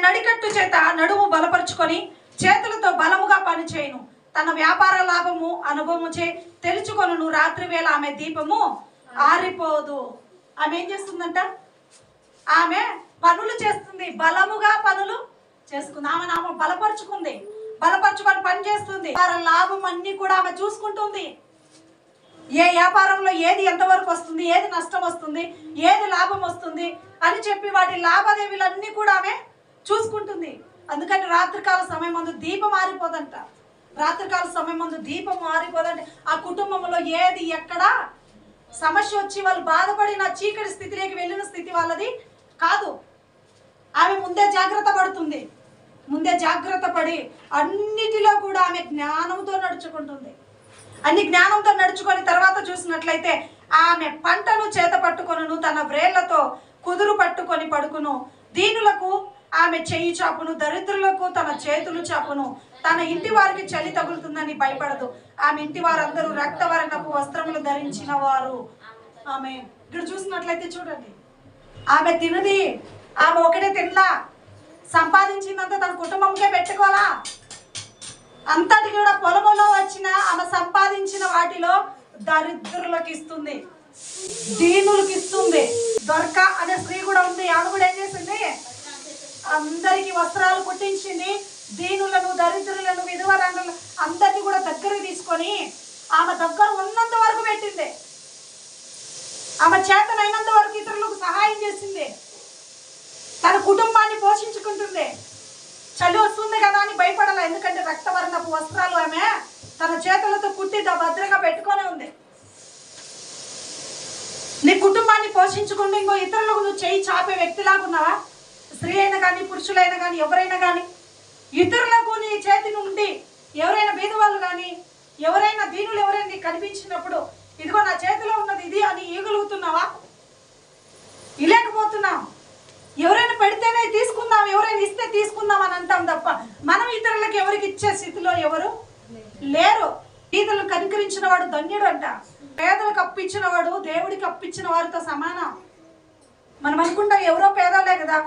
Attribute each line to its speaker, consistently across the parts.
Speaker 1: నడికట్టు చేత నడుము బలపరుచుకొని చేతులతో బలముగా పనిచేయను. తన వ్యాపార లాభము అనుభవము చే తెలుసుకొను రాత్రి వేళ ఆమె దీపము ఆరిపోదు. ఆమె ఏం చేస్తుందంట? ఆమె పనులు చేస్తుంది. బలముగా పనులు చేసుకుంది. ఆమె ఆమె బలపరుచుకుంది. బలపరుచుకొని పని చేస్తుంది. వారి లాభం అన్ని కూడా ఆమె చూసుకుంటుంది. ఏ వ్యాపారంలో ఏది ఎంతవరకు వస్తుంది? ఏది నష్టం వస్తుంది? ఏది లాభం వస్తుంది? అని చెప్పి వాటి లావాదేవీలన్నీ కూడా ఆమె చూసుకుంటుంది. అందుకని రాత్రికాల సమయం ముందు దీపం మారిపోదంట రాత్రికాల సమయం ముందు దీపం మారిపోదంటే ఆ కుటుంబంలో ఏది ఎక్కడ సమస్య వచ్చి వాళ్ళు బాధపడిన చీకటి స్థితిలోకి వెళ్ళిన స్థితి వాళ్ళది కాదు. ఆమె ముందే జాగ్రత్త పడుతుంది. ముందే జాగ్రత్త పడి అన్నిటిలో కూడా ఆమె జ్ఞానంతో నడుచుకుంటుంది. అన్ని జ్ఞానంతో నడుచుకొని తర్వాత చూసినట్లయితే ఆమె పంటను చేత పట్టుకొనును తన వ్రేళ్ళతో కుదురు పట్టుకొని పడుకును. దీనులకు ఆమె చెయ్యి చాపును దరిద్రులకు తన చేతులు చాపును. తన ఇంటి వారికి చలి తగులుతుందని భయపడదు. ఆమె ఇంటి వారందరూ రక్తవర్ణపు వస్త్రములు ధరించిన వారు. ఆమె ఇక్కడ చూసినట్లయితే చూడండి. ఆమె తినది. ఆమె ఒకటే తినలా సంపాదించిందంత తన కుటుంబంకే పెట్టుకోవాలా? అంతటి కూడా పొలములో వచ్చిన ఆమె సంపాదించిన వాటిలో దరిద్రులకు ఇస్తుంది. దీనులకు ఇస్తుంది. దొరక అనే స్త్రీ కూడా ఉంది. ఆమె కూడా ఏం చేసింది? అందరికి వస్త్రాలు కుట్టించింది. దీనులను దరిద్రులను విధవరాలను అందరినీ కూడా దగ్గరకు తీసుకొని ఆమె దగ్గర ఉన్నంత వరకు పెట్టింది. ఆమె చేతనైనంత వరకు ఇతరులకు సహాయం చేసింది. తన కుటుంబాన్ని పోషించుకుంటుంది. చలి వస్తుంది కదా అని భయపడాల. ఎందుకంటే రక్తవర్ణపు వస్త్రాలు ఆమె తన చేతులతో కుట్టి భద్రంగా పెట్టుకొని ఉంది. నీ కుటుంబాన్ని పోషించుకుంటూ ఇంకో ఇతరులకు నువ్వు చేయి చాపే వ్యక్తిలాగా ఉన్నావా స్త్రీ అయినా కానీ పురుషులైనా కానీ ఎవరైనా కానీ ఇతరులకు నీ చేతి నుండి ఎవరైనా బీదవాళ్ళు కానీ ఎవరైనా దీనులు ఎవరైనా నీకు కనిపించినప్పుడు ఇదిగో నా చేతిలో ఉన్నది ఇది అని ఈగలుగుతున్నావా? ఇలేకపోతున్నాం ఎవరైనా పెడితేనే తీసుకుందాం ఎవరైనా ఇస్తే తీసుకుందాం అని అంటాం తప్ప మనం ఇతరులకు ఎవరికి ఇచ్చే స్థితిలో ఎవరు లేరు. ఈతలు కనికరించిన వాడు ధన్యుడు అంట పేదలకు అప్పించిన వాడు దేవుడికి అప్పించిన వారితో సమానం. మనం అనుకుంటాం ఎవరో పేదలే కదా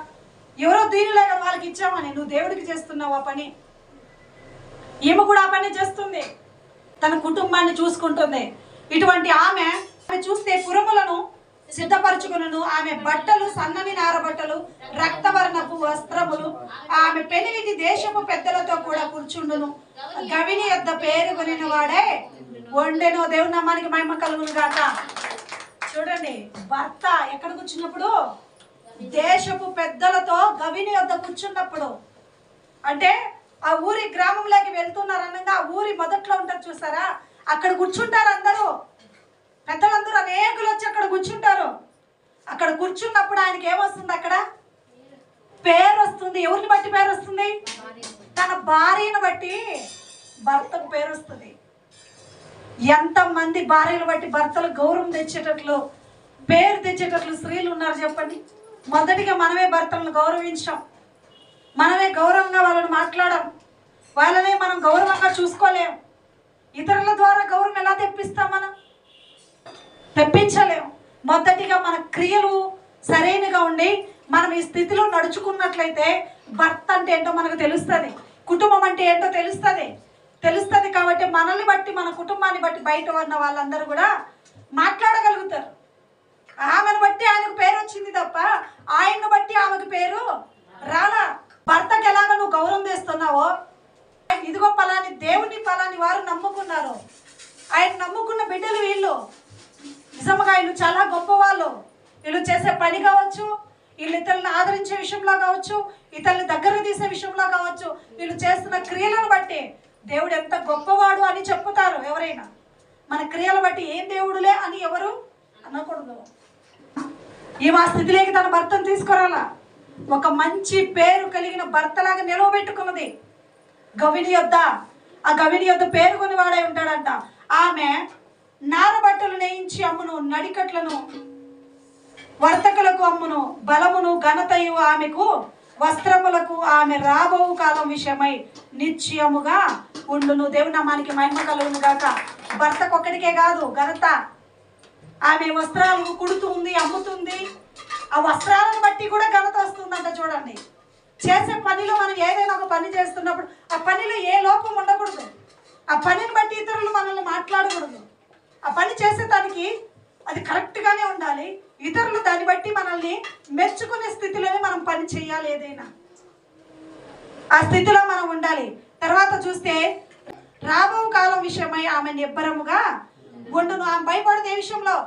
Speaker 1: ఎవరో దీనిలే వాళ్ళకి ఇచ్చామని నువ్వు దేవుడికి చేస్తున్నావు ఆ పని. ఈమె కూడా ఆ పని చేస్తుంది. తన కుటుంబాన్ని చూసుకుంటుంది. ఇటువంటి ఆమె ఆమె చూస్తే పురములను సిద్ధపరచుకును ఆమె బట్టలు సన్నని నార బట్టలు రక్తవర్ణపు వస్త్రములు. ఆమె పెనివిటి దేశపు పెద్దలతో కూడా కూర్చుండును. గవిని యొద్ద పేరు కొనిన వాడే వండెను. దేవుని నమ్మానికి మహిమ కలుగును గాక. చూడండి భర్త ఎక్కడ కూర్చున్నప్పుడు దేశపు పెద్దలతో గవిని వద్ద కూర్చున్నప్పుడు అంటే ఆ ఊరి గ్రామంలోకి వెళ్తున్నారు అనగా ఆ ఊరి మొదట్లో ఉంటారు చూసారా? అక్కడ కూర్చుంటారు అందరూ. పెద్దలందరూ అనేకులు వచ్చి అక్కడ కూర్చుంటారు. అక్కడ కూర్చున్నప్పుడు ఆయనకి ఏమొస్తుంది అక్కడ? పేరు వస్తుంది. ఎవరిని బట్టి పేరు వస్తుంది? తన భార్యను బట్టి భర్తకు పేరు వస్తుంది. ఎంతమంది భార్యను బట్టి భర్తలు గౌరవం తెచ్చేటట్లు పేరు తెచ్చేటట్లు స్త్రీలు ఉన్నారు చెప్పండి. మొదటిగా మనమే భర్తలను గౌరవించడం. మనమే గౌరవంగా వాళ్ళని మాట్లాడడం. వాళ్ళనే మనం గౌరవంగా చూసుకోలేం. ఇతరుల ద్వారా గౌరవం ఎలా తెప్పిస్తాం మనం? తెప్పించలేం. మొదటిగా మన క్రియలు సరైనగా ఉండి మనం ఈ స్థితిలో నడుచుకున్నట్లయితే భర్త అంటే ఏంటో మనకు తెలుస్తుంది. కుటుంబం అంటే ఏంటో తెలుస్తుంది. తెలుస్తుంది కాబట్టి మనల్ని బట్టి మన కుటుంబాన్ని బట్టి బయట ఉన్న వాళ్ళందరూ కూడా మాట్లాడగలుగుతారు. ఆమెను బట్టి ఆయనకు పేరు వచ్చింది తప్ప ఆయన్ను బట్టి ఆమెకు పేరు రాలా. భర్తకి ఎలాగ నువ్వు గౌరవం తెస్తున్నావో? ఇదిగో పలాని దేవుని పలాని వారు నమ్ముకున్నారు. ఆయన నమ్ముకున్న బిడ్డలు వీళ్ళు. నిజంగా వీళ్ళు చాలా గొప్పవాళ్ళు. వీళ్ళు చేసే పని కావచ్చు వీళ్ళు ఇతరులను ఆదరించే విషయంలో కావచ్చు ఇతరులని దగ్గర తీసే విషయంలో కావచ్చు వీళ్ళు చేస్తున్న క్రియలను బట్టి దేవుడు ఎంత గొప్పవాడు అని చెప్పుతారు ఎవరైనా. మన క్రియలు బట్టి ఏం దేవుడులే అని ఎవరు అనకూడదు. ఈమె ఆ స్థితిలోకి తన భర్తను తీసుకురాలా? ఒక మంచి పేరు కలిగిన భర్తలాగా నిలవబెట్టుకున్నది. గవిని యొద్ద ఆ గవిని యొద్ద పేరు కొనివాడే ఉంటాడంట. ఆమె నారబట్టలు నేయించి అమ్మును నడికట్లను వర్తకులకు అమ్మును బలమును ఘనతయు ఆమెకు వస్త్రములకు ఆమె రాబో కాలం విషయమై నిశ్చయముగా ఉండును. దేవుని నామానికి మహిమ కలుగును గాక. భర్తకొక్కడికే కాదు ఘనత ఆమె వస్త్రాలు కుడుతుంది అమ్ముతుంది. ఆ వస్త్రాలను బట్టి కూడా ఘనత వస్తుందంట చూడండి. చేసే పనిలో మనం ఏదైనా ఒక పని చేస్తున్నప్పుడు ఆ పనిలో ఏ లోపం ఉండకూడదు. ఆ పనిని బట్టి ఇతరులు మనల్ని మాట్లాడకూడదు. ఆ పని చేసేదానికి అది కరెక్ట్గానే ఉండాలి. ఇతరులు దాన్ని బట్టి మనల్ని మెచ్చుకునే స్థితిలోనే మనం పని చేయాలి ఏదైనా. ఆ స్థితిలో మనం ఉండాలి. తర్వాత చూస్తే రాబో కాలం విషయమై ఆమె నిబ్బరముగా గుండును ఆమె భయపడదు ఏ విషయంలో?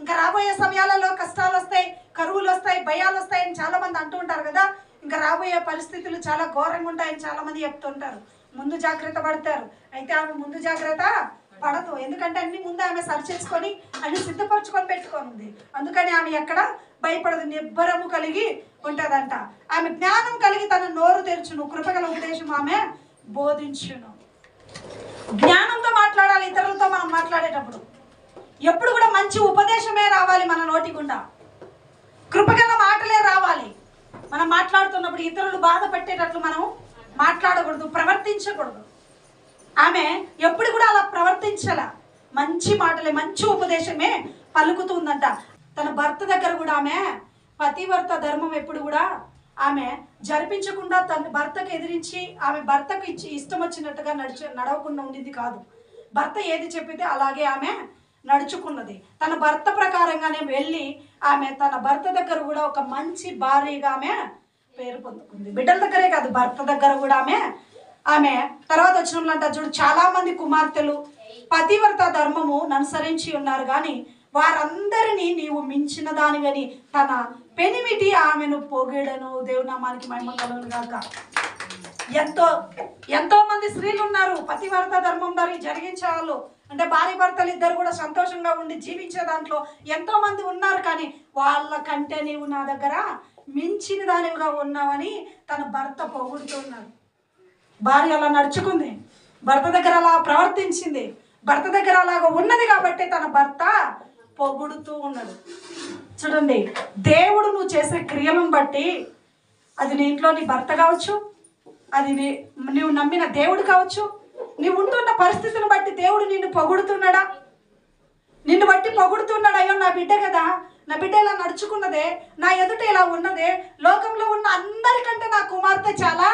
Speaker 1: ఇంకా రాబోయే సమయాలలో కష్టాలు వస్తాయి కరువులు వస్తాయి భయాలు వస్తాయి అని చాలా మంది అంటూ ఉంటారు కదా. ఇంకా రాబోయే పరిస్థితులు చాలా ఘోరంగా ఉంటాయని చాలా మంది చెప్తుంటారు. ముందు జాగ్రత్త పడతారు. అయితే ఆమె ముందు జాగ్రత్త పడదు. ఎందుకంటే అన్ని ముందు ఆమె సరిచేసుకొని అన్ని సిద్ధపరచుకొని పెట్టుకొని ఉంది అందుకని ఆమె ఎక్కడ భయపడదు నిబ్బరము కలిగి ఉంటుందంట. ఆమె జ్ఞానం కలిగి తన నోరు తెరుచును. కృపగల ఉపదేశం ఆమె బోధించును. జ్ఞానం మాట్లాడాలి ఇతరులతో మనం మాట్లాడేటప్పుడు? ఎప్పుడు కూడా మంచి ఉపదేశమే రావాలి మన నోటి గుండా. కృపగల మాటలే రావాలి. మనం మాట్లాడుతున్నప్పుడు ఇతరులు బాధ పెట్టేటట్లు మనం మాట్లాడకూడదు ప్రవర్తించకూడదు. ఆమె ఎప్పుడు కూడా అలా ప్రవర్తించాల. మంచి మాటలే మంచి ఉపదేశమే పలుకుతుందంట. తన భర్త దగ్గర కూడా ఆమె పతివర్త ధర్మం ఎప్పుడు కూడా ఆమె జరిపించకుండా తన భర్తకు ఎదిరించి ఆమె భర్తకు ఇచ్చి ఇష్టం వచ్చినట్టుగా నడిచి నడవకుండా ఉండింది కాదు. భర్త ఏది చెప్పితే అలాగే ఆమె నడుచుకున్నది. తన భర్త ప్రకారంగానే వెళ్ళి ఆమె తన భర్త దగ్గర కూడా ఒక మంచి భార్యగా ఆమె పేరు పొందుకుంది. బిడ్డల దగ్గరే కాదు భర్త దగ్గర కూడా ఆమె ఆమె. తర్వాత వచ్చిన అంట చూడు చాలా మంది కుమార్తెలు పతివ్రత ధర్మము అనుసరించి ఉన్నారు కానీ వారందరినీ నీవు మించిన దానివని తన పెనిమిటి ఆమెను పొగిడను. దేవునామానికి మహిమ కలుగును గాక. ఎంతో ఎంతో మంది స్త్రీలు ఉన్నారు. పతివర్త ధర్మం దారి జరిగించే వాళ్ళు. అంటే భార్య భర్తలు ఇద్దరు కూడా సంతోషంగా ఉండి జీవించే దాంట్లో ఎంతో మంది ఉన్నారు కానీ వాళ్ళ కంటే నీవు నా దగ్గర మించిన దానివిగా ఉన్నావని తన భర్త పొగుడుతున్నాడు భార్య అలా నడుచుకుంది. భర్త దగ్గర అలా ప్రవర్తించింది. భర్త దగ్గర అలాగ ఉన్నది కాబట్టి తన భర్త పొగుడుతూ ఉన్నాడు. చూడండి దేవుడు నువ్వు చేసే క్రియలను బట్టి అది నీ ఇంట్లో నీ భర్త కావచ్చు అది నువ్వు నమ్మిన దేవుడు కావచ్చు. నీవు ఉంటున్న పరిస్థితిని బట్టి దేవుడు నిన్ను పొగుడుతున్నాడా? నిన్ను బట్టి పొగుడుతున్నాడు? అయ్యో నా బిడ్డ కదా. నా బిడ్డ ఇలా నడుచుకున్నదే నా ఎదుట ఇలా ఉన్నదే లోకంలో ఉన్న అందరికంటే నా కుమార్తె చాలా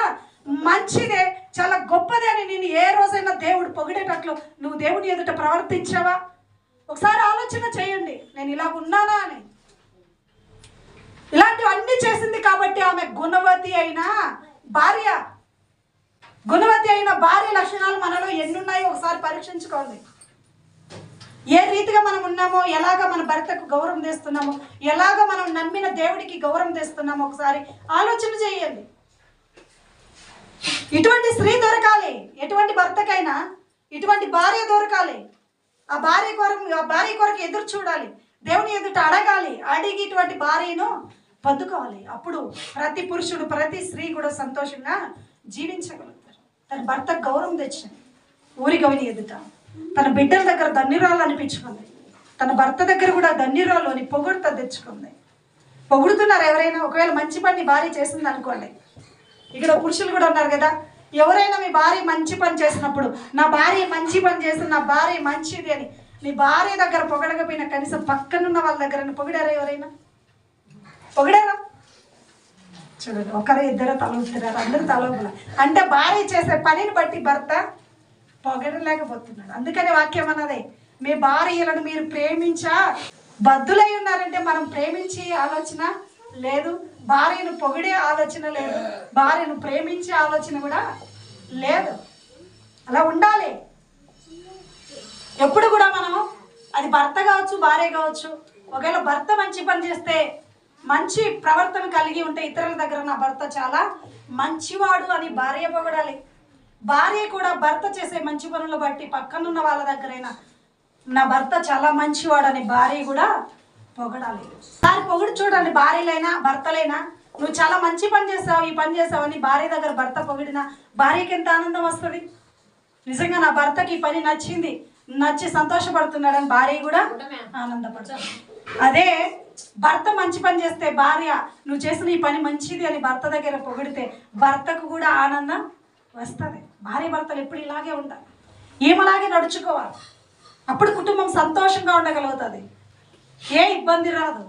Speaker 1: మంచిదే చాలా గొప్పదే అని నేను ఏ రోజైనా దేవుడు పొగిడేటట్లు నువ్వు దేవుని ఎదుట ప్రవర్తించావా? ఒకసారి ఆలోచన చేయండి. నేను ఇలా ఉన్నానా అని. ఇలాంటివన్నీ చేసింది కాబట్టి ఆమె గుణవతి అయినా భార్య గుణవతి అయిన భార్య లక్షణాలు మనలో ఎన్నున్నాయో ఒకసారి పరీక్షించుకోండి. ఏ రీతిగా మనం ఉన్నామో ఎలాగ మన భర్తకు గౌరవం తెస్తున్నామో ఎలాగ మనం నమ్మిన దేవుడికి గౌరవం తెస్తున్నామో ఒకసారి ఆలోచన చేయండి. ఇటువంటి స్త్రీ దొరకాలి. ఎటువంటి భర్తకైనా ఇటువంటి భార్య దొరకాలి. ఆ భార్య కొరకు ఆ భార్య కొరకు ఎదురు చూడాలి. దేవుని ఎదుట అడగాలి. అడిగి ఇటువంటి భార్యను పొందుకోవాలి. అప్పుడు ప్రతి పురుషుడు ప్రతి స్త్రీ కూడా సంతోషంగా జీవించగలరు. తన భర్త గౌరవం తెచ్చింది. ఊరి గవిని ఎదుట. తన బిడ్డల దగ్గర ధన్యురాలు అనిపించుకుంది. తన భర్త దగ్గర కూడా ధన్యురాలు అని పొగుడుత తెచ్చుకుంది. పొగుడుతున్నారు ఎవరైనా ఒకవేళ మంచి పని భార్య చేసింది అనుకోండి. ఇక్కడ పురుషులు కూడా ఉన్నారు కదా ఎవరైనా మీ భార్య మంచి పని చేసినప్పుడు నా భార్య మంచి పని చేస్తుంది నా భార్య మంచిది అని మీ భార్య దగ్గర పొగడకపోయినా కనీసం పక్కనున్న వాళ్ళ దగ్గర పొగిడారా ఎవరైనా? పొగిడారా? చూడండి ఒకరు ఇద్దరు తలూపుతున్నారు అందరూ తల అంటే భార్య చేసే పనిని బట్టి భర్త పొగడలేకపోతున్నాడు. అందుకని వాక్యం అన్నదే మీ భార్యలను మీరు ప్రేమించా బద్దులై ఉన్నారంటే మనం ప్రేమించే ఆలోచన లేదు భార్యను పొగిడే ఆలోచన లేదు భార్యను ప్రేమించే ఆలోచన కూడా లేదు. అలా ఉండాలి. ఎప్పుడు కూడా మనం అది భర్త కావచ్చు భార్య కావచ్చు ఒకవేళ భర్త మంచి పని చేస్తే మంచి ప్రవర్తన కలిగి ఉంటే ఇతరుల దగ్గర నా భర్త చాలా మంచివాడు అని భార్య పొగడాలి. భార్య కూడా భర్త చేసే మంచి పనులు బట్టి పక్కనున్న వాళ్ళ దగ్గరైనా నా భర్త చాలా మంచివాడు అని భార్య కూడా పొగడాలి. సారి పొగుడు చూడండి భార్యలైనా భర్తలైనా. నువ్వు చాలా మంచి పని చేస్తావు ఈ పని చేస్తావు అని భార్య దగ్గర భర్త పొగిడినా భార్యకి ఎంత ఆనందం వస్తుంది? నిజంగా నా భర్తకి ఈ పని నచ్చింది నచ్చి సంతోషపడుతున్నాడని భార్య కూడా ఆనందపడుతుంది. అదే భర్త మంచి పని చేస్తే భార్య నువ్వు చేసిన ఈ పని మంచిది అని భర్త దగ్గర పొగిడితే భర్తకు కూడా ఆనందం వస్తుంది. భార్య భర్తలు ఎప్పుడు ఇలాగే ఉండాలి ఏమలాగే నడుచుకోవాలి. అప్పుడు కుటుంబం సంతోషంగా ఉండగలుగుతుంది. ఏ ఇబ్బంది రాదు.